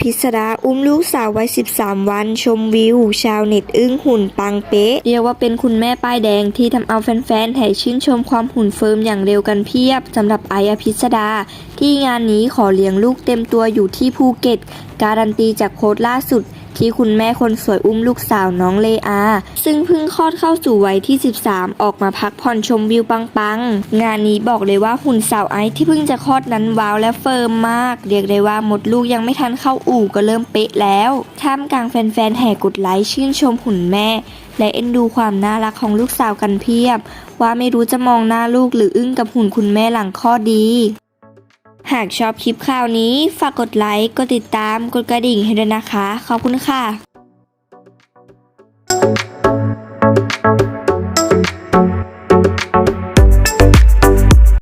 พิสดาอุ้มลูกสาววัย 13 วัน ชมวิว ชาวเน็ตอึ้งหุ่นปังเป๊ะ เรียกว่าเป็นคุณแม่ป้ายแดงที่ทำเอาแฟนๆแห่ชื่นชมความหุ่นเฟิร์มอย่างเร็วกันเพียบสำหรับไออภิสดา ที่งานนี้ขอเลี้ยงลูกเต็มตัวอยู่ที่ภูเก็ต การันตีจากโค้ดล่าสุด ที่คุณแม่คนสวยอุ้มลูกสาวน้องเลอา ซึ่งเพิ่งคลอดเข้าสู่วัยที่ 13 ออกมาพักผ่อนชมวิวปังๆ งานนี้บอกเลยว่าหุ่นสาวไอซ์ที่เพิ่งจะคลอดนั้นว้าวและเฟิร์มมาก เรียกได้ว่าหมดลูกยังไม่ทันเข้าอู่ก็เริ่มเป๊ะแล้วท่ามกลางแฟนๆแห่กดไลค์ชื่นชมหุ่นแม่ และเอ็นดูความน่ารักของลูกสาวกันเพียบ ว่าไม่รู้จะมองหน้าลูกหรืออึ้งกับหุ่นคุณแม่หลังคลอดดี หากชอบคลิปข่าวนี้ ฝากกดไลค์ กดติดตาม กดกระดิ่งให้ด้วยนะคะ ขอบคุณค่ะ